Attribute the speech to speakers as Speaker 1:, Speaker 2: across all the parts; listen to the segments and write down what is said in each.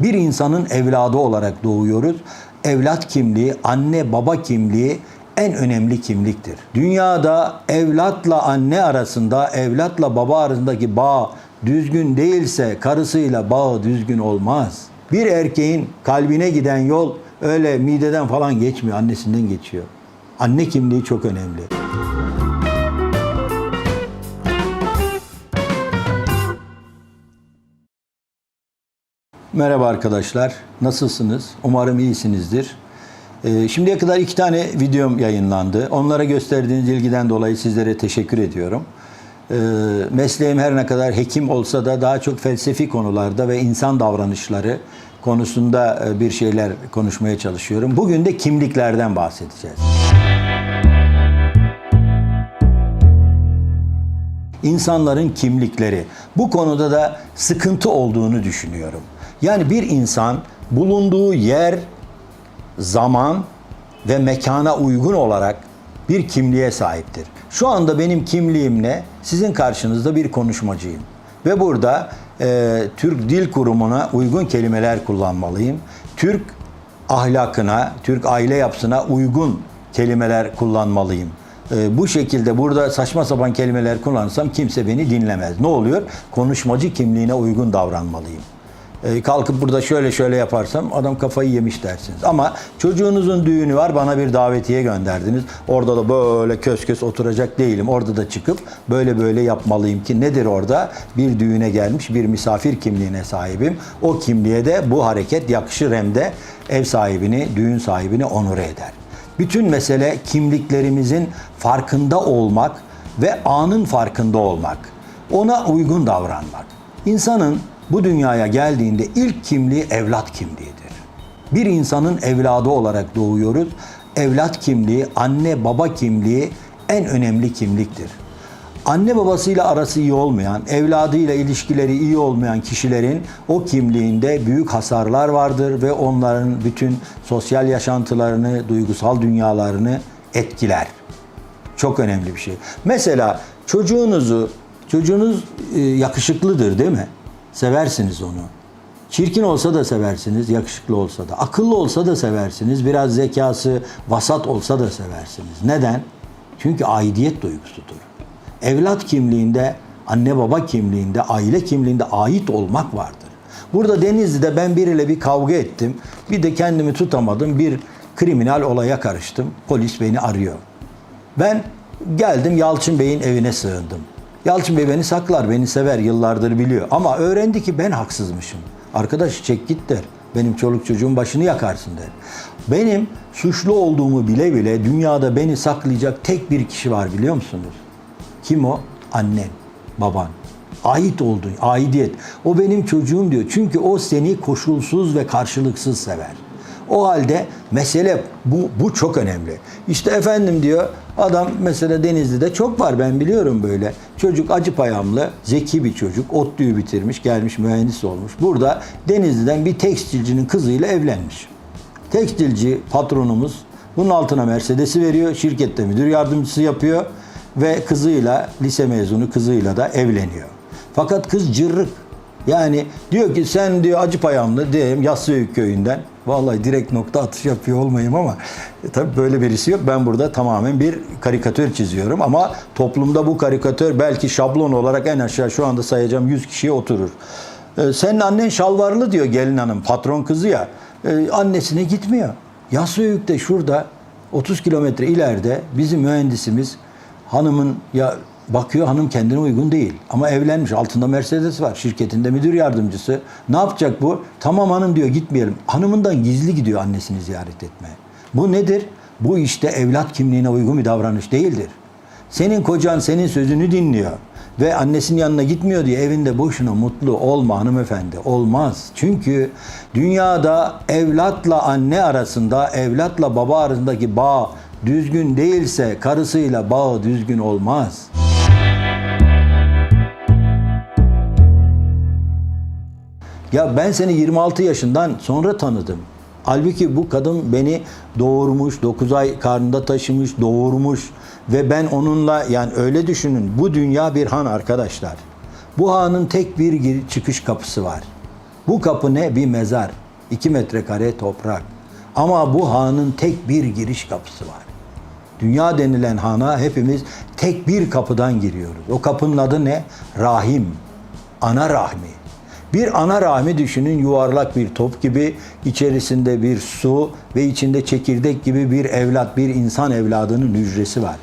Speaker 1: Bir insanın evladı olarak doğuyoruz. Evlat kimliği, anne baba kimliği en önemli kimliktir. Dünyada evlatla anne arasında, evlatla baba arasındaki bağ düzgün değilse karısıyla bağı düzgün olmaz. Bir erkeğin kalbine giden yol öyle mideden falan geçmiyor, annesinden geçiyor. Anne kimliği çok önemli. Merhaba arkadaşlar, nasılsınız? Umarım iyisinizdir. Ee, şimdiye kadar iki tane videom yayınlandı. Onlara gösterdiğiniz ilgiden dolayı sizlere teşekkür ediyorum. Ee, mesleğim her ne kadar hekim olsa da daha çok felsefi konularda ve insan davranışları konusunda e, bir şeyler konuşmaya çalışıyorum. Bugün de kimliklerden bahsedeceğiz. İnsanların kimlikleri. Bu konuda da sıkıntı olduğunu düşünüyorum. Yani bir insan bulunduğu yer, zaman ve mekana uygun olarak bir kimliğe sahiptir. Şu anda benim kimliğim ne? Sizin karşınızda bir konuşmacıyım. Ve burada e, Türk Dil Kurumu'na uygun kelimeler kullanmalıyım. Türk ahlakına, Türk aile yapısına uygun kelimeler kullanmalıyım. E, bu şekilde burada saçma sapan kelimeler kullanırsam kimse beni dinlemez. Ne oluyor? Konuşmacı kimliğine uygun davranmalıyım. E, kalkıp burada şöyle şöyle yaparsam adam kafayı yemiş dersiniz. Ama çocuğunuzun düğünü var bana bir davetiye gönderdiniz. Orada da böyle kös kös oturacak değilim. Orada da çıkıp böyle böyle yapmalıyım ki nedir orada? Bir düğüne gelmiş bir misafir kimliğine sahibim. O kimliğe de bu hareket yakışır hem de ev sahibini, düğün sahibini onur eder. Bütün mesele kimliklerimizin farkında olmak ve anın farkında olmak. Ona uygun davranmak. İnsanın bu dünyaya geldiğinde ilk kimliği evlat kimliğidir. Bir insanın evladı olarak doğuyoruz. Evlat kimliği, anne baba kimliği en önemli kimliktir. Anne babasıyla arası iyi olmayan, evladıyla ilişkileri iyi olmayan kişilerin o kimliğinde büyük hasarlar vardır ve onların bütün sosyal yaşantılarını, duygusal dünyalarını etkiler. Çok önemli bir şey. Mesela çocuğunuzu, çocuğunuz e, yakışıklıdır değil mi? Seversiniz onu. Çirkin olsa da seversiniz, yakışıklı olsa da. Akıllı olsa da seversiniz, biraz zekası vasat olsa da seversiniz. Neden? Çünkü aidiyet duygusudur. Evlat kimliğinde, anne baba kimliğinde, aile kimliğinde ait olmak vardır. Burada Denizli'de ben biriyle bir kavga ettim. Bir de kendimi tutamadım. Bir kriminal olaya karıştım. Polis beni arıyor. Ben geldim Yalçın Bey'in evine sığındım. Yalçın Bey beni saklar, beni sever, yıllardır biliyor. Ama öğrendi ki ben haksızmışım. Arkadaş çek git der. Benim çoluk çocuğun başını yakarsın der. Benim suçlu olduğumu bile bile dünyada beni saklayacak tek bir kişi var biliyor musunuz? Kim o? Annen, baban. Ait olduğu, aidiyet. O benim çocuğum diyor. Çünkü o seni koşulsuz ve karşılıksız sever. O halde mesele bu, bu çok önemli. İşte efendim diyor adam mesela Denizli'de çok var ben biliyorum böyle. Çocuk acı payamlı, zeki bir çocuk. ODTÜ'yü bitirmiş, gelmiş mühendis olmuş. Burada Denizli'den bir tekstilcinin kızıyla evlenmiş. Tekstilci patronumuz bunun altına Mercedes'i veriyor. Şirkette müdür yardımcısı yapıyor ve kızıyla lise mezunu kızıyla da evleniyor. Fakat kız cırrık. Yani diyor ki sen diyor acı payamlı diyeyim Yassıöyük köyünden. Vallahi direkt nokta atış yapıyor olmayayım ama e, tabii böyle birisi yok. Ben burada tamamen bir karikatür çiziyorum ama toplumda bu karikatür belki şablon olarak en aşağı şu anda sayacağım 100 kişiye oturur. Ee, senin annen şalvarlı diyor gelin hanım patron kızı ya. Ee, annesine gitmiyor. Yassıöyük'te şurada 30 kilometre ileride bizim mühendisimiz hanımın ya bakıyor hanım kendine uygun değil. Ama evlenmiş altında Mercedes var şirketinde müdür yardımcısı. Ne yapacak bu? Tamam hanım diyor gitmeyelim. Hanımından gizli gidiyor annesini ziyaret etmeye. Bu nedir? Bu işte evlat kimliğine uygun bir davranış değildir. Senin kocan senin sözünü dinliyor ve annesinin yanına gitmiyor diye evinde boşuna mutlu olma hanımefendi. Olmaz. Çünkü dünyada evlatla anne arasında, evlatla baba arasındaki bağ düzgün değilse karısıyla bağı düzgün olmaz. Ya ben seni 26 yaşından sonra tanıdım. Halbuki bu kadın beni doğurmuş, 9 ay karnında taşımış, doğurmuş ve ben onunla yani öyle düşünün. Bu dünya bir han arkadaşlar. Bu hanın tek bir çıkış kapısı var. Bu kapı ne? Bir mezar. 2 metrekare toprak. Ama bu hanın tek bir giriş kapısı var. Dünya denilen hana hepimiz tek bir kapıdan giriyoruz. O kapının adı ne? Rahim. Ana rahmi. Bir ana rahmi düşünün yuvarlak bir top gibi içerisinde bir su ve içinde çekirdek gibi bir evlat, bir insan evladının hücresi var.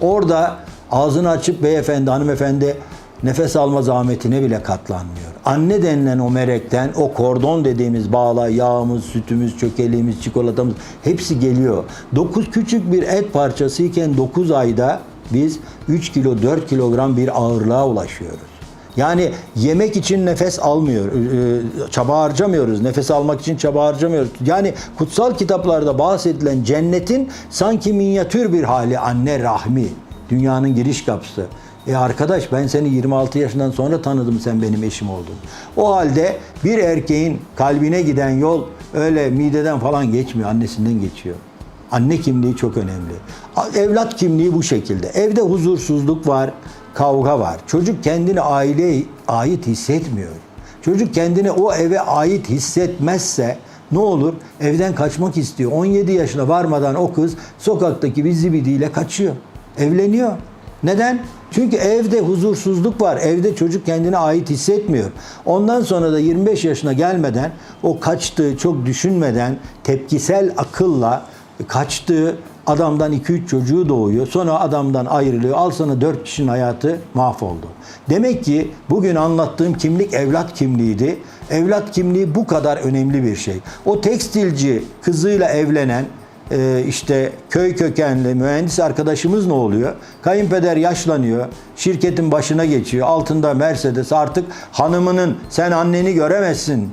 Speaker 1: Orada ağzını açıp beyefendi, hanımefendi nefes alma zahmetine bile katlanmıyor. Anne denilen o merekten o kordon dediğimiz bağla yağımız, sütümüz, çökeliğimiz, çikolatamız hepsi geliyor. 9 küçük bir et parçası iken 9 ayda biz 3 kilo 4 kilogram bir ağırlığa ulaşıyoruz. Yani yemek için nefes almıyor, e, çaba harcamıyoruz. Nefes almak için çaba harcamıyoruz. Yani kutsal kitaplarda bahsedilen cennetin sanki minyatür bir hali anne rahmi. Dünyanın giriş kapısı. E arkadaş ben seni 26 yaşından sonra tanıdım sen benim eşim oldun. O halde bir erkeğin kalbine giden yol öyle mideden falan geçmiyor, annesinden geçiyor. Anne kimliği çok önemli. Evlat kimliği bu şekilde. Evde huzursuzluk var, kavga var. Çocuk kendini aileye ait hissetmiyor. Çocuk kendini o eve ait hissetmezse ne olur? Evden kaçmak istiyor. 17 yaşına varmadan o kız sokaktaki bir zibidiyle kaçıyor. Evleniyor. Neden? Çünkü evde huzursuzluk var. Evde çocuk kendine ait hissetmiyor. Ondan sonra da 25 yaşına gelmeden o kaçtığı çok düşünmeden tepkisel akılla kaçtığı adamdan 2-3 çocuğu doğuyor. Sonra adamdan ayrılıyor. Al sana 4 kişinin hayatı mahvoldu. Demek ki bugün anlattığım kimlik evlat kimliğiydi. Evlat kimliği bu kadar önemli bir şey. O tekstilci kızıyla evlenen e, işte köy kökenli mühendis arkadaşımız ne oluyor? Kayınpeder yaşlanıyor, şirketin başına geçiyor. Altında Mercedes artık hanımının sen anneni göremezsin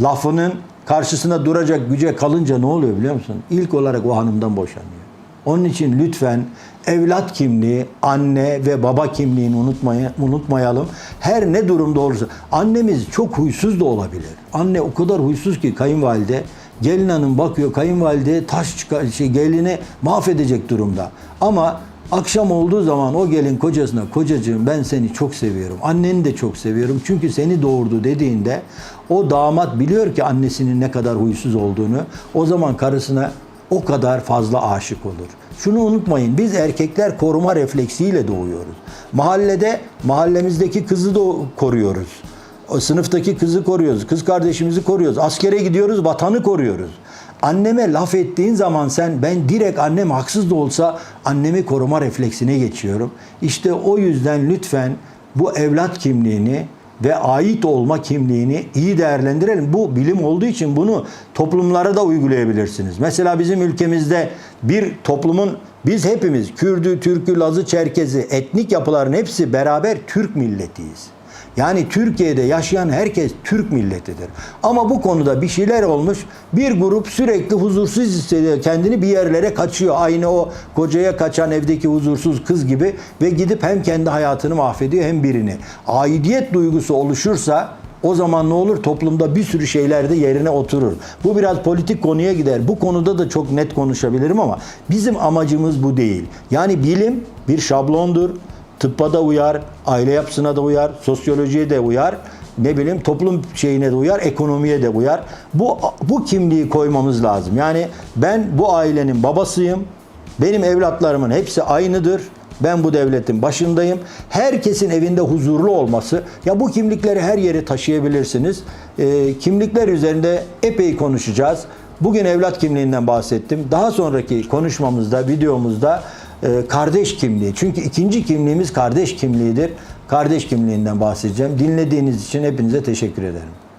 Speaker 1: lafının karşısına duracak güce kalınca ne oluyor biliyor musun? İlk olarak o hanımdan boşanıyor. Onun için lütfen evlat kimliği, anne ve baba kimliğini unutmaya, unutmayalım. Her ne durumda olursa. Annemiz çok huysuz da olabilir. Anne o kadar huysuz ki kayınvalide Gelin hanım bakıyor kayınvalide taş çıkar, şey, gelini mahvedecek durumda. Ama akşam olduğu zaman o gelin kocasına kocacığım ben seni çok seviyorum. Anneni de çok seviyorum. Çünkü seni doğurdu dediğinde o damat biliyor ki annesinin ne kadar huysuz olduğunu. O zaman karısına o kadar fazla aşık olur. Şunu unutmayın biz erkekler koruma refleksiyle doğuyoruz. Mahallede mahallemizdeki kızı da koruyoruz. Sınıftaki kızı koruyoruz. Kız kardeşimizi koruyoruz. Askere gidiyoruz, vatanı koruyoruz. Anneme laf ettiğin zaman sen ben direkt annem haksız da olsa annemi koruma refleksine geçiyorum. İşte o yüzden lütfen bu evlat kimliğini ve ait olma kimliğini iyi değerlendirelim. Bu bilim olduğu için bunu toplumlara da uygulayabilirsiniz. Mesela bizim ülkemizde bir toplumun biz hepimiz Kürdü, Türkü, Lazı, Çerkezi etnik yapıların hepsi beraber Türk milletiyiz. Yani Türkiye'de yaşayan herkes Türk milletidir. Ama bu konuda bir şeyler olmuş. Bir grup sürekli huzursuz hissediyor. Kendini bir yerlere kaçıyor. Aynı o kocaya kaçan evdeki huzursuz kız gibi ve gidip hem kendi hayatını mahvediyor hem birini. Aidiyet duygusu oluşursa o zaman ne olur? Toplumda bir sürü şeyler de yerine oturur. Bu biraz politik konuya gider. Bu konuda da çok net konuşabilirim ama bizim amacımız bu değil. Yani bilim bir şablondur. Tıbba da uyar, aile yapısına da uyar, sosyolojiye de uyar, ne bileyim toplum şeyine de uyar, ekonomiye de uyar. Bu bu kimliği koymamız lazım. Yani ben bu ailenin babasıyım. Benim evlatlarımın hepsi aynıdır. Ben bu devletin başındayım. Herkesin evinde huzurlu olması. Ya bu kimlikleri her yere taşıyabilirsiniz. E, kimlikler üzerinde epey konuşacağız. Bugün evlat kimliğinden bahsettim. Daha sonraki konuşmamızda, videomuzda e, kardeş kimliği. Çünkü ikinci kimliğimiz kardeş kimliğidir. Kardeş kimliğinden bahsedeceğim. Dinlediğiniz için hepinize teşekkür ederim.